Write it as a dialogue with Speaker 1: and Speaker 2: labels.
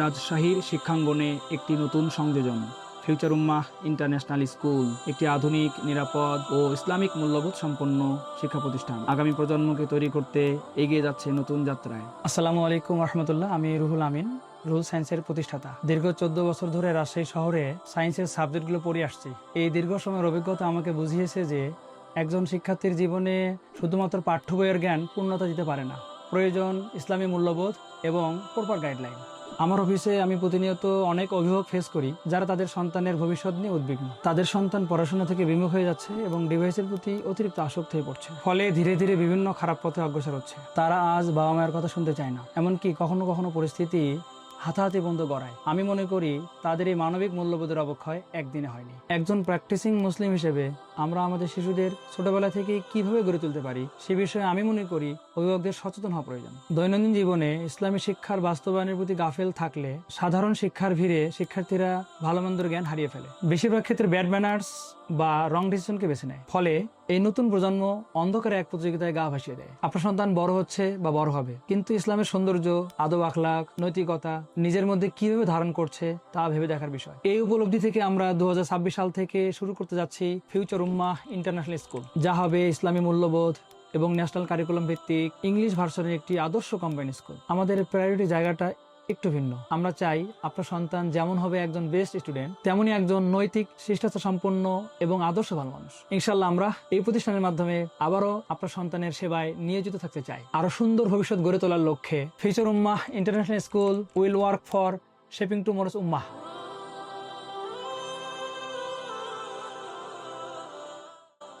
Speaker 1: রাজশাহীর শিক্ষাঙ্গনে একটি নতুন সংযোজন ফিউচার উম্মাহ ইন্টারন্যাশনাল স্কুল একটি আধুনিক, নিরাপদ ও ইসলামিক মূল্যবোধ সম্পন্ন শিক্ষা প্রতিষ্ঠান। আগামী প্রজন্মকে তৈরি করতে এগিয়ে যাচ্ছে নতুন যাত্রায়। আসসালামু আলাইকুম রহমতুল্লাহ আমি রুহুল আমিন, রুহুল সায়েন্সের প্রতিষ্ঠাতা। দীর্ঘ চোদ্দ বছর ধরে রাজশাহী শহরে সায়েন্সের সাবজেক্টগুলো পড়ে আসছি। এই দীর্ঘ সময়ের অভিজ্ঞতা আমাকে বুঝিয়েছে যে একজন শিক্ষার্থীর জীবনে শুধুমাত্র পাঠ্য বইয়ের জ্ঞান পূর্ণতা দিতে পারে না। প্রয়োজন ইসলামী মূল্যবোধ এবং প্রপার গাইডলাইন আমার অফিসে আমি প্রতিনিয়ত অনেক অভিভাবক ফেস করি, যারা তাদের সন্তানের ভবিষ্যৎ নিয়ে উদ্বিগ্ন। তাদের সন্তান পড়াশোনা থেকে বিমুখ হয়ে যাচ্ছে এবং ডিভাইসের প্রতি অতিরিক্ত আসক্ত হয়ে পড়ছে। ফলে ধীরে ধীরে বিভিন্ন খারাপ পথে অগ্রসর হচ্ছে। তারা আজ বাবা মায়ের কথা শুনতে চায় না। এমনকি কখনো কখনো পরিস্থিতি হাতাহাতি বন্ধ গড়ায় আমি মনে করি তাদের এই মানবিক মূল্যবোধের অবক্ষয় একদিনে হয়নি। একজন প্র্যাকটিসিং মুসলিম হিসেবে আমরা আমাদের শিশুদের ছোটবেলা থেকে কীভাবে গড়ে তুলতে পারি সে বিষয়ে আমি মনে করি অভিভাবকদের সচেতন হওয়া প্রয়োজন। দৈনন্দিন জীবনে ইসলামী শিক্ষার বাস্তবায়নের প্রতি গাফেল থাকলে সাধারণ শিক্ষার ভিড়ে শিক্ষার্থীরা ভালো জ্ঞান হারিয়ে ফেলে। বেশিরভাগ ক্ষেত্রে ব্যাড ম্যানার্স বা রং ডিসিশনকে বেছে নেয়। ফলে এই নতুন প্রজন্ম অন্ধকারে এক প্রতিযোগিতায় গা ভাসিয়ে দেয়। আপনার সন্তান বড় হচ্ছে বা বড় হবে, কিন্তু ইসলামের সৌন্দর্য, আদব আখলাক নৈতিকতা নিজের মধ্যে কীভাবে ধারণ করছে তা ভেবে দেখার বিষয়। এই উপলব্ধি থেকে আমরা দু হাজার ছাব্বিশ সাল থেকে শুরু করতে যাচ্ছি ফিউচার উম্মাহ ইন্টারন্যাশনাল স্কুল যা হবে ইসলামী মূল্যবোধ এবং ন্যাশনাল কারিকুলাম ভিত্তিক ইংলিশ ভার্সনের একটি আদর্শ কম্বাইন স্কুল আমাদের প্রায়োরিটি জায়গাটা একটু ভিন্ন। আমরা চাই আপনার সন্তান যেমন হবে একজন বেস্ট স্টুডেন্ট তেমনই একজন নৈতিক শিষ্টাচার সম্পন্ন এবং আদর্শবান মানুষ। ইনশাল্লাহ আমরা এই প্রতিষ্ঠানের মাধ্যমে আবারও আপনার সন্তানের সেবায় নিয়োজিত থাকতে চাই। আরও সুন্দর ভবিষ্যৎ গড়ে তোলার লক্ষ্যে future Ummah international school will work for shaping tomorrow's Ummah.